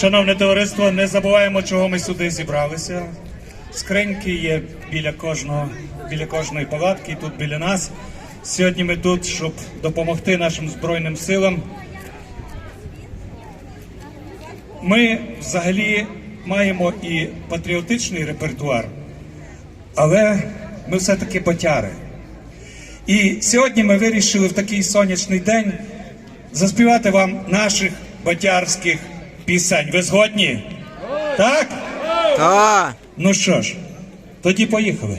Шановне товариство, не забуваємо, чого ми сюди зібралися. Скриньки є біля кожного, біля кожної палатки, і тут біля нас. Сьогодні ми тут, щоб допомогти нашим Збройним силам. Ми взагалі маємо і патріотичний репертуар, але ми все-таки потяри. І сьогодні ми вирішили в такий сонячний день заспівати вам наших батярських пісень. Ви згодні? Так? Так. Ну що ж, тоді поїхали.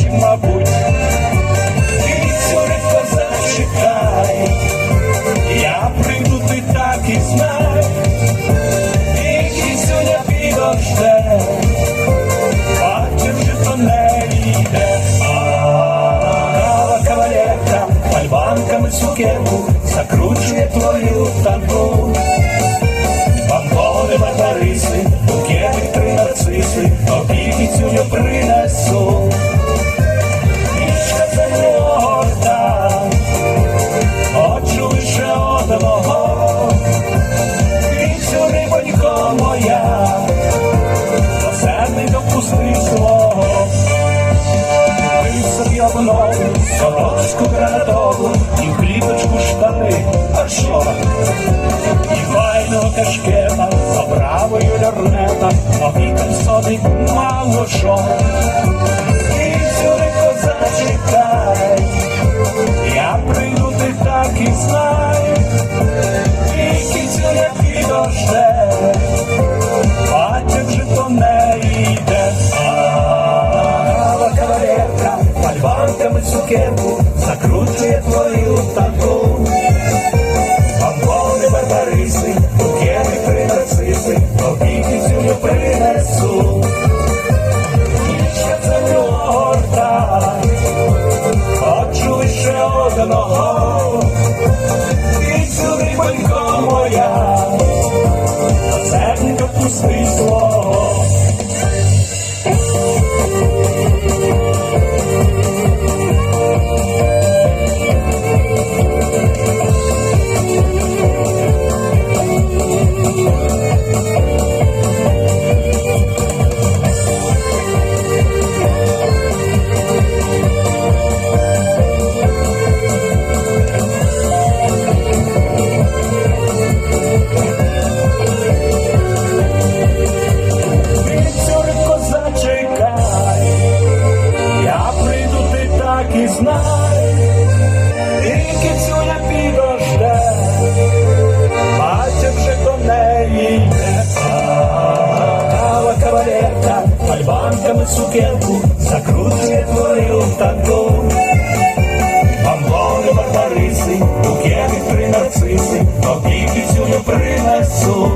Чи, мабуть. Одного. І рибонько моя, до себе допусти свого. Ти собі обнову, сорочку гранатову, і в кліпочку штани, а що? І файного кашкета, за правою лорнета, нові кальсони, мало що. Кінцю не підожде, бачив, вже то не йде. А кавалерка, пальбанками цукерку, закручує твою танку. Не і знай, і кицюня підожде, бачив вже до неї йде. Кава кавалерка, пальбанками цукерку, закручує твою танку. Бамбони барбариси, букети три нарциси, тобі кицюню принесу.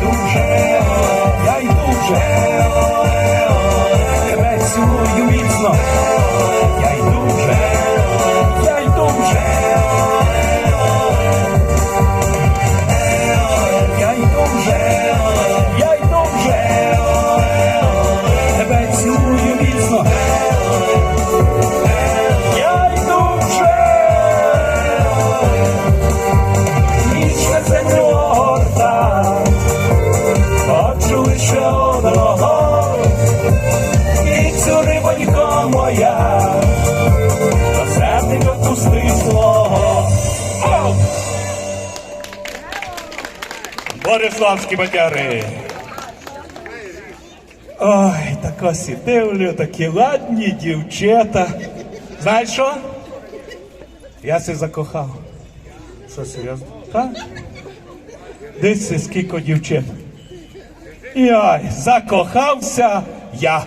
Йду вже, я йду вже, тебе цілую міцно, я йду вже, Бориславські батяри. Ой, так ось і дивлю, такі ладні дівчата. Знаєш що? Я се закохав. Що серйозно? Так? Дивіться, скільки дівчат. Яй, закохався я.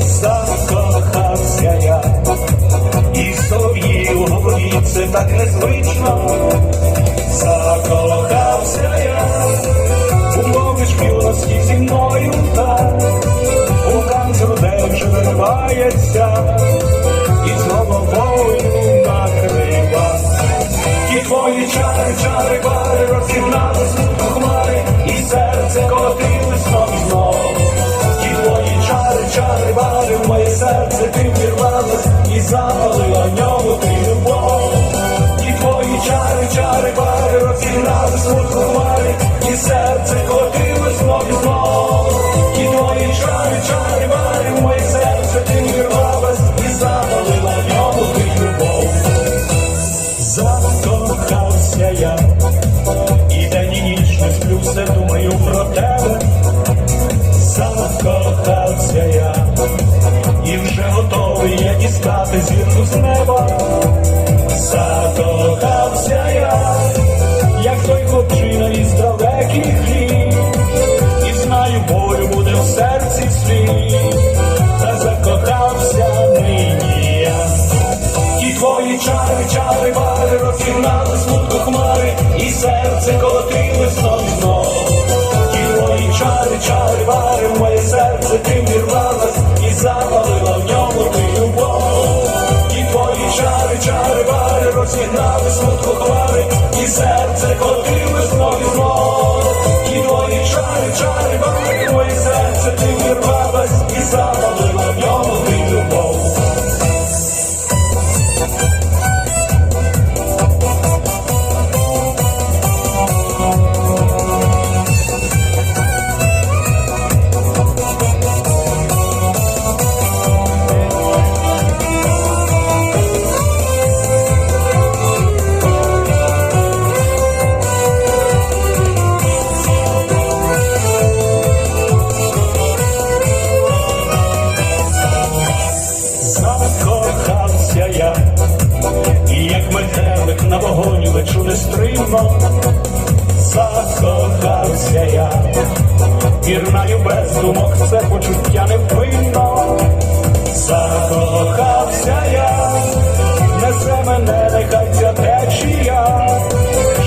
Закохався я, і собі у голові це так незвично. Закохався я, у мовиш юності зі мною так, у канцру, де вже виривається, і з головою накрива. Ті твої чари, чари, бари розігнали я дістати зірку з неба. Закохався я, як той хлопчина із далеких літ, і знаю, болю буде в серці світ, та закохався нині я. Ті твої чари, чари, бари розігнали смутку хмари, і серце колотили знов розігнали смутку хмари, і серце котили знов і знов. І твої чари, чари, бари, моє серце ти вірвалась і запалила в ньому ти любов.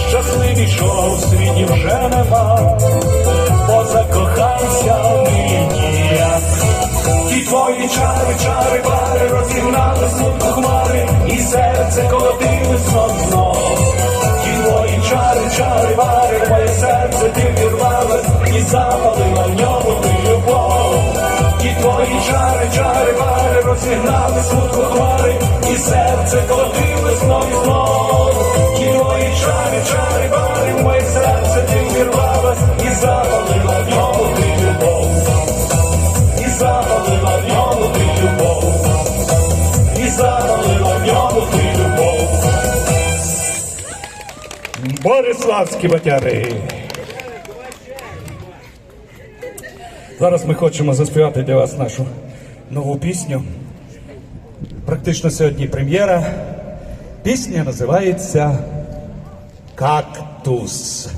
Щасливішого в світі вже нема, бо закохався нині я. Ті твої чари, чари, бари розігнали смутку хмари, і серце колотили знов знов. Ті твої чари, чари, бари, моє серце ти вірвалась і запалила в ньому ти любов. Ті твої чари, чари, бари розігнали смутку хмари, і серце колотили знов і знов. Моє серце в ньому ти любов і запалила в ньому ти любов. Бориславські батяри. Зараз ми хочемо заспівати для вас нашу нову пісню. Практично сьогодні прем'єра. Пісня називається Кактус.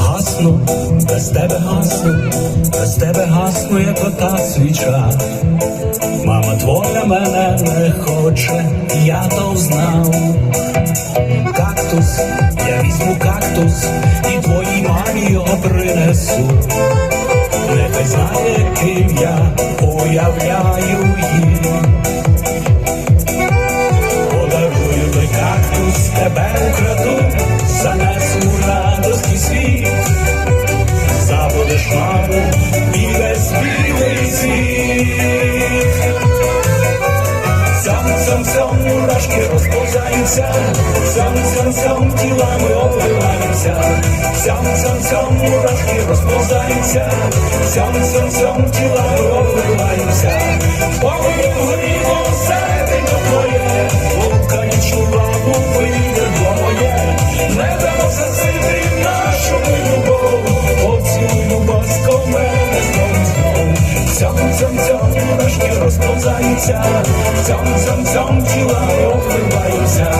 Гасну, без тебе гасну, без тебе гасну, як ота свіча. Мама твоя мене не хоче, я то знав. Кактус, я візьму кактус, і твоїй мамі його принесу. Нехай знає, ким я уявляю її. вийде двоє, не дамо засити нашу любов, поцілуй любовсько мене знов знов. Цям цям цям розповзаються, цям цям цям тіла обливаються.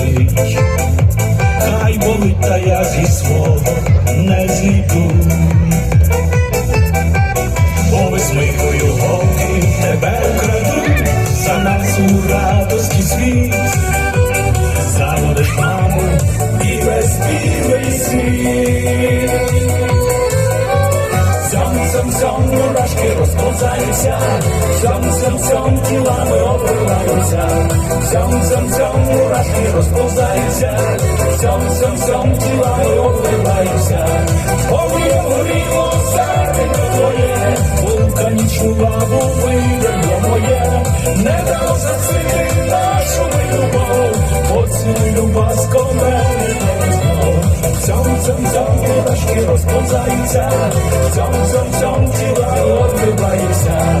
болить, хай болить, та я зі свого не зійду. катаємося, сьом-сьом-сьом тілами обертаємося, сьом-сьом-сьом мурашки розповзаються, сьом-сьом-сьом тілами обертаємося, обговоріло серце твоє, вулканічну лаву виберемо моє, не дамо засити нашу любов, поцілуй люба цьом мурашки розповзаються, цьом цьом цьом тіла відбиваються.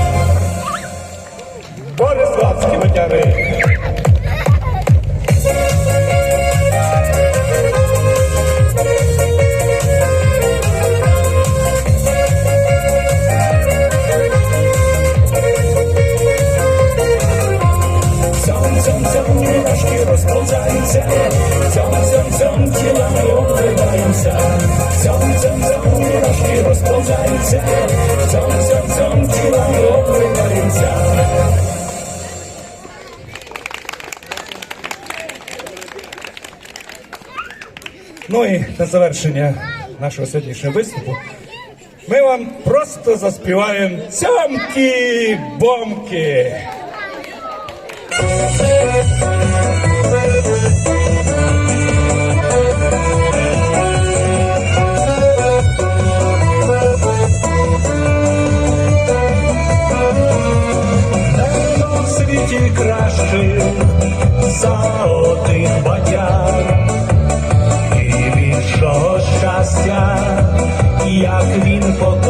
Yeah. завершення нашого сьогоднішнього виступу ми вам просто заспіваємо цьомкі бомки. краще за один батяг щастя, як він покаже.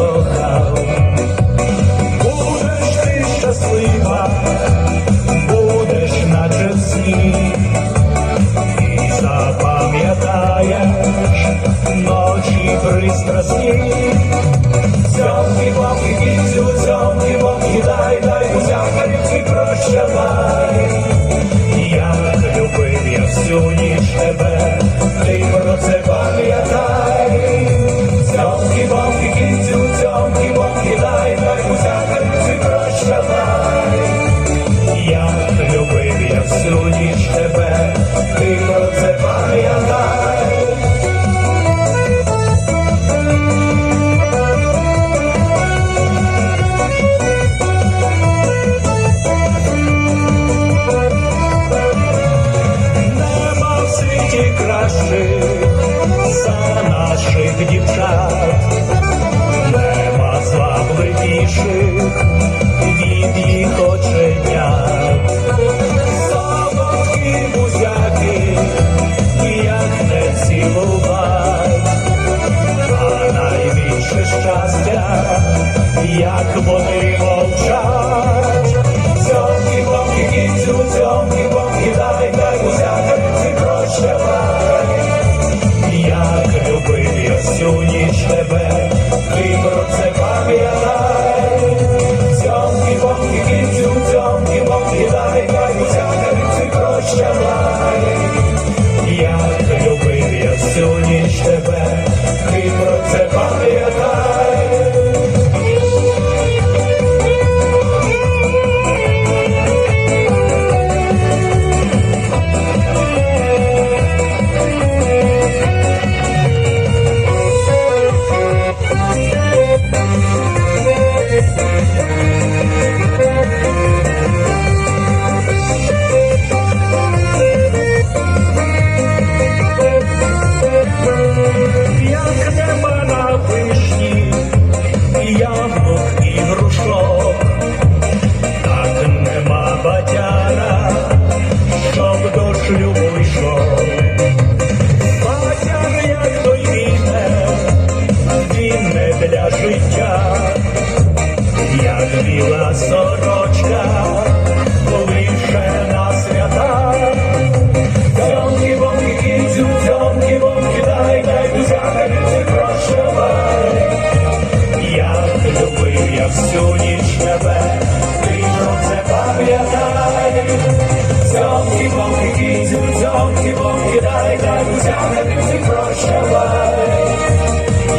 Боги, Боги, дай, дай тягнем всі прощавай.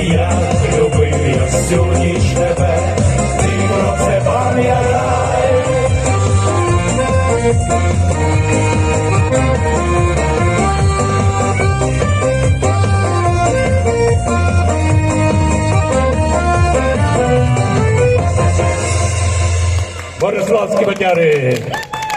Я любив я всю ніч тебе, ти про це пам'ятай. Бориславські бадяри!